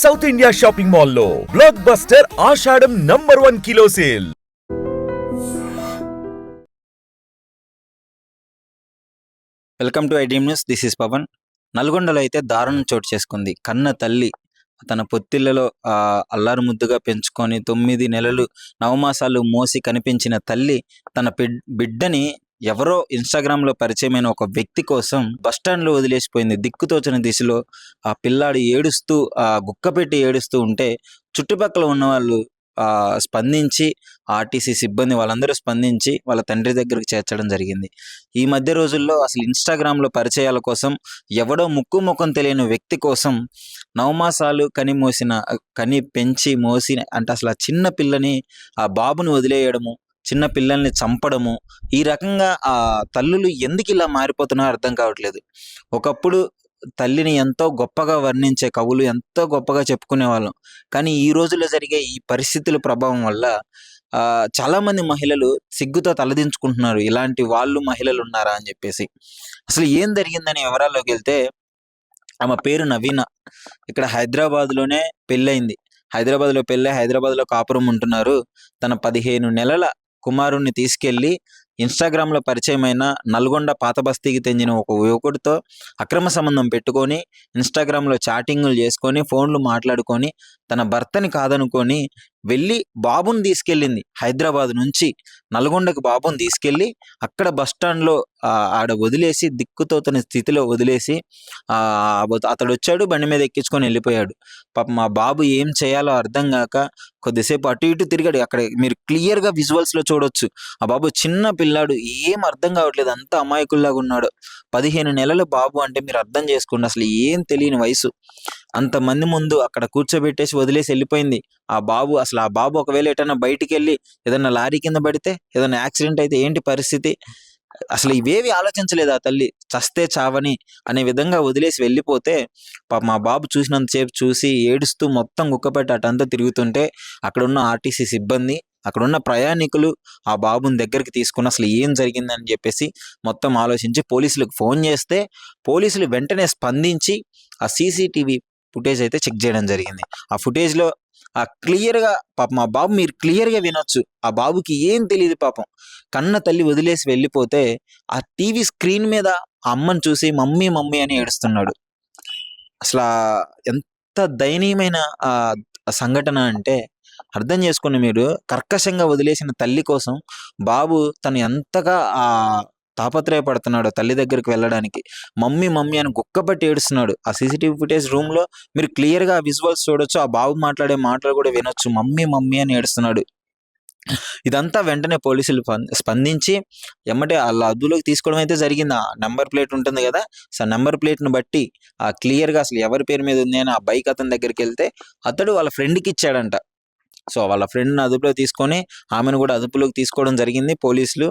South India shopping మాల్లో blockbuster Ashadham number one kilo sale welcome to iDream news this is Pawan నల్గొండలో అయితే దారుణం చోటు చేసుకుంది. కన్న తల్లి తన పొత్తిళ్ళలో అల్లారు ముద్దుగా పెంచుకొని తొమ్మిది నెలలు నవమాసాలు మోసి కనిపించిన తల్లి తన బిడ్డని ఎవరో ఇన్స్టాగ్రామ్లో పరిచయమైన ఒక వ్యక్తి కోసం బస్టాండ్లో వదిలేసిపోయింది. దిక్కుతోచని దిశలో ఆ పిల్లాడు ఏడుస్తూ ఆ గుక్క పెట్టి ఏడుస్తూ ఉంటే చుట్టుపక్కల ఉన్న వాళ్ళు స్పందించి ఆర్టీసీ సిబ్బంది వాళ్ళందరూ స్పందించి వాళ్ళ తండ్రి దగ్గరికి చేర్చడం జరిగింది. ఈ మధ్య రోజుల్లో అసలు ఇన్స్టాగ్రామ్లో పరిచయాల కోసం ఎవడో ముక్కు ముఖం తెలియని వ్యక్తి కోసం నవమాసాలు కని మోసిన కని పెంచి మోసి అంటే అసలు ఆ చిన్న పిల్లని ఆ బాబుని వదిలేయడము చిన్న పిల్లల్ని చంపడము ఈ రకంగా ఆ తల్లులు ఎందుకు ఇలా మారిపోతున్నారో అర్థం కావట్లేదు. ఒకప్పుడు తల్లిని ఎంతో గొప్పగా వర్ణించే కవులు ఎంతో గొప్పగా చెప్పుకునే వాళ్ళం కానీ ఈ రోజుల్లో జరిగే ఈ పరిస్థితుల ప్రభావం వల్ల ఆ మహిళలు సిగ్గుతో తలదించుకుంటున్నారు. ఇలాంటి వాళ్ళు మహిళలు ఉన్నారా అని చెప్పేసి. అసలు ఏం జరిగిందని వివరాల్లోకి వెళ్తే ఆమె పేరు నవీన. ఇక్కడ హైదరాబాద్లోనే పెళ్ళయింది. హైదరాబాద్లో పెళ్ళి హైదరాబాద్లో కాపురం ఉంటున్నారు. తన పదిహేను నెలల కుమారుణ్ణి తీసుకెళ్ళి ఇన్స్టాగ్రామ్లో పరిచయమైన నల్గొండ పాత బస్తీకి తెంచిన ఒక యువకుడితో అక్రమ సంబంధం పెట్టుకొని ఇన్స్టాగ్రామ్లో చాటింగ్లు చేసుకొని ఫోన్లు మాట్లాడుకొని తన భర్తని కాదనుకొని వెళ్ళి బాబుని తీసుకెళ్ళింది హైదరాబాద్ నుంచి నల్గొండకు బాబుని తీసుకెళ్ళి అక్కడ బస్ స్టాండ్లో ఆడ వదిలేసి దిక్కుతోతని స్థితిలో వదిలేసి అతడు వచ్చాడు బండి మీద ఎక్కించుకొని వెళ్ళిపోయాడు. పాప మా బాబు ఏం చేయాలో అర్థం కాక కొద్దిసేపు అటు ఇటు తిరిగాడు. అక్కడ మీరు క్లియర్గా విజువల్స్లో చూడొచ్చు. ఆ బాబు చిన్న పిల్లాడు ఏం అర్థం కావట్లేదు. అంత అమాయకుల్లాగా ఉన్నాడు. పదిహేను నెలల బాబు అంటే మీరు అర్థం చేసుకోండి. అసలు ఏం తెలియని వయసు. అంతమంది ముందు అక్కడ కూర్చోబెట్టేసి వదిలేసి వెళ్ళిపోయింది. ఆ బాబు అసలు ఆ బాబు ఒకవేళ ఎటన్నా బయటికి వెళ్ళి ఏదన్నా లారీ కింద పడితే ఏదన్నా యాక్సిడెంట్ అయితే ఏంటి పరిస్థితి? అసలు ఇవేవి ఆలోచించలేదు ఆ తల్లి? చస్తే చావని అనే విధంగా వదిలేసి వెళ్ళిపోతే పాప మా బాబు చూసినంతసేపు చూసి ఏడుస్తూ మొత్తం గుక్కపెట్టి అటంతా తిరుగుతుంటే అక్కడ ఉన్న ఆర్టీసీ సిబ్బంది అక్కడ ఉన్న ప్రయాణికులు ఆ బాబుని దగ్గరికి తీసుకుని అసలు ఏం జరిగిందని చెప్పేసి మొత్తం ఆలోచించి పోలీసులకు ఫోన్ చేస్తే పోలీసులు వెంటనే స్పందించి ఆ సీసీటీవీ ఫుటేజ్ అయితే చెక్ చేయడం జరిగింది. ఆ ఫుటేజ్లో ఆ క్లియర్గా పాపం మా బాబు మీరు క్లియర్గా వినొచ్చు. ఆ బాబుకి ఏం తెలియదు పాపం. కన్న తల్లి వదిలేసి వెళ్ళిపోతే ఆ టీవీ స్క్రీన్ మీద ఆ అమ్మని చూసి మమ్మీ మమ్మీ అని ఏడుస్తున్నాడు. అసలు ఎంత దయనీయమైన ఆ సంఘటన అంటే అర్థం చేసుకుని మీరు కర్కశంగా వదిలేసిన తల్లి కోసం బాబు తను ఎంతగా ఆ తాపత్రయపడుతున్నాడు తల్లి దగ్గరికి వెళ్ళడానికి. మమ్మీ మమ్మీ అని గుక్కబట్టి ఏడుస్తున్నాడు. ఆ సీసీటీవీ ఫుటేజ్ రూమ్లో మీరు క్లియర్గా ఆ విజువల్స్ చూడొచ్చు ఆ బాబు మాట్లాడే మాటలు కూడా వినొచ్చు. మమ్మీ మమ్మీ అని ఏడుస్తున్నాడు. ఇదంతా వెంటనే పోలీసులు స్పందించి ఎమ్మటే వాళ్ళ అదుపులోకి తీసుకోవడం అయితే జరిగింది. ఆ నెంబర్ ప్లేట్ ఉంటుంది కదా సో నెంబర్ ప్లేట్ను బట్టి ఆ క్లియర్గా అసలు ఎవరి పేరు మీద ఉంది అని ఆ బైక్ అతని దగ్గరికి వెళ్తే అతడు వాళ్ళ ఫ్రెండ్కి ఇచ్చాడంట. సో వాళ్ళ ఫ్రెండ్ని అదుపులో తీసుకొని ఆమెను కూడా అదుపులోకి తీసుకోవడం జరిగింది పోలీసులు.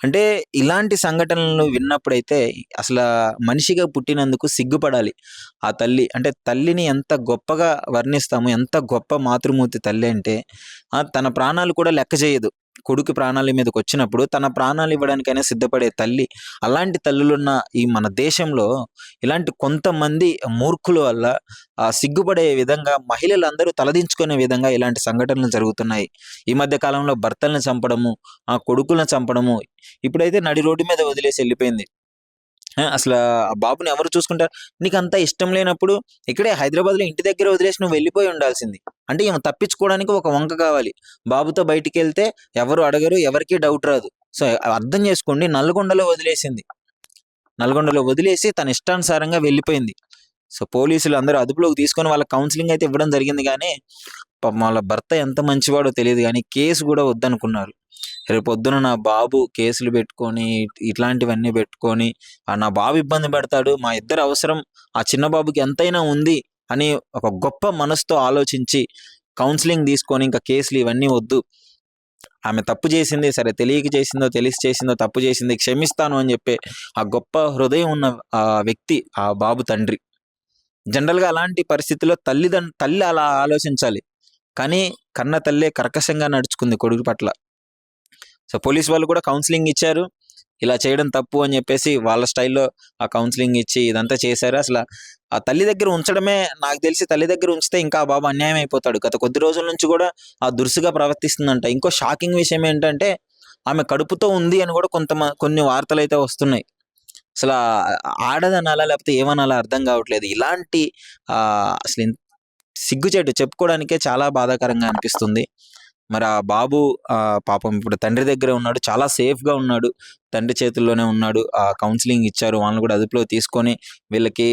అంటే ఇలాంటి సంఘటనలు విన్నప్పుడైతే అసలు మనిషిగా పుట్టినందుకు సిగ్గుపడాలి. ఆ తల్లి అంటే తల్లిని ఎంత గొప్పగా వర్ణిస్తాము ఎంత గొప్ప మాతృమూర్తి తల్లి అంటే తన ప్రాణాలు కూడా లెక్క చేయదు. కొడుకు ప్రాణాల మీదకి వచ్చినప్పుడు తన ప్రాణాలు ఇవ్వడానికైనా సిద్ధపడే తల్లి అలాంటి తల్లులున్న ఈ మన దేశంలో ఇలాంటి కొంతమంది మూర్ఖుల వల్ల సిగ్గుపడే విధంగా మహిళలందరూ తలదించుకునే విధంగా ఇలాంటి సంఘటనలు జరుగుతున్నాయి. ఈ మధ్య కాలంలో భర్తలను చంపడము ఆ కొడుకులను చంపడము ఇప్పుడైతే నడి రోడ్డు మీద వదిలేసి వెళ్ళిపోయింది. అసలు ఆ బాబుని ఎవరు చూసుకుంటారు? నీకు అంత ఇష్టం లేనప్పుడు ఇక్కడే హైదరాబాద్లో ఇంటి దగ్గర వదిలేసి నువ్వు వెళ్ళిపోయి ఉండాల్సింది. అంటే ఈమె తప్పించుకోవడానికి ఒక వంక కావాలి. బాబుతో బయటికి వెళ్తే ఎవరు అడగరు ఎవరికీ డౌట్ రాదు. సో అర్థం చేసుకోండి నల్గొండలో వదిలేసింది. నల్గొండలో వదిలేసి తన ఇష్టానుసారంగా వెళ్ళిపోయింది. సో పోలీసులు అందరూ అదుపులోకి తీసుకొని వాళ్ళ కౌన్సిలింగ్ అయితే ఇవ్వడం జరిగింది కానీ వాళ్ళ భర్త ఎంత మంచివాడో తెలియదు కానీ కేసు కూడా వద్దనుకున్నారు. రేపు పొద్దున నా బాబు కేసులు పెట్టుకొని ఇట్లాంటివన్నీ పెట్టుకొని ఆ నా బాబు ఇబ్బంది పెడతాడు మా ఇద్దరు అవసరం ఆ చిన్న బాబుకి ఎంతైనా ఉంది అని ఒక గొప్ప మనసుతో ఆలోచించి కౌన్సిలింగ్ తీసుకొని ఇంకా కేసులు ఇవన్నీ వద్దు. ఆమె తప్పు చేసింది సరే తెలియక చేసిందో తెలిసి చేసిందో తప్పు చేసింది క్షమిస్తాను అని చెప్పే ఆ గొప్ప హృదయం ఉన్న ఆ వ్యక్తి ఆ బాబు తండ్రి. జనరల్గా అలాంటి పరిస్థితిలో తల్లిదండ్రు తల్లి అలా ఆలోచించాలి. కానీ కన్న తల్లే కర్కశంగా నడుచుకుంది కొడుకు పట్ల. సో పోలీస్ వాళ్ళు కూడా కౌన్సిలింగ్ ఇచ్చారు. ఇలా చేయడం తప్పు అని చెప్పేసి వాళ్ళ స్టైల్లో ఆ కౌన్సిలింగ్ ఇచ్చి ఇదంతా చేశారు. అసలు ఆ తల్లి దగ్గర ఉంచడమే నాకు తెలిసి తల్లి దగ్గర ఉంచితే ఇంకా ఆ బాబు అన్యాయం అయిపోతాడు. గత కొద్ది రోజుల నుంచి కూడా ఆ దురుసుగా ప్రవర్తిస్తుందంట. ఇంకో షాకింగ్ విషయం ఏంటంటే ఆమె కడుపుతో ఉంది అని కూడా కొంత కొన్ని వార్తలు అయితే వస్తున్నాయి. అసలు ఆడదనాలా లేకపోతే ఏమనాలా అర్థం కావట్లేదు. ఇలాంటి అసలు సిగ్గుచేటు చెప్పుకోవడానికే చాలా బాధాకరంగా అనిపిస్తుంది. మరి ఆ బాబు ఆ, పాపం ఇప్పుడు తండ్రి దగ్గరే ఉన్నాడు. చాలా సేఫ్గా గా ఉన్నాడు. తండ్రి చేతుల్లోనే ఉన్నాడు. ఆ కౌన్సిలింగ్ ఇచ్చారు. వాళ్ళని కూడా అదుపులో తీసుకొని వీళ్ళకి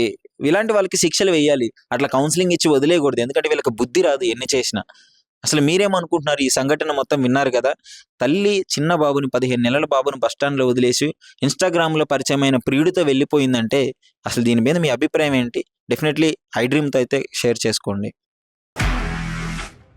ఇలాంటి వాళ్ళకి శిక్షలు వేయాలి. అట్లా కౌన్సిలింగ్ ఇచ్చి వదిలేయకూడదు. ఎందుకంటే వీళ్ళకి బుద్ధి రాదు ఎన్ని చేసినా. అసలు మీరేమనుకుంటున్నారు? ఈ సంఘటన మొత్తం విన్నారు కదా? తల్లి చిన్న బాబుని పదిహేను నెలల బాబుని బస్ వదిలేసి ఇన్స్టాగ్రామ్లో పరిచయమైన ప్రియుడితో వెళ్ళిపోయిందంటే అసలు దీని మీద మీ అభిప్రాయం ఏంటి? డెఫినెట్లీ ఐ డ్రీమ్తో అయితే షేర్ చేసుకోండి.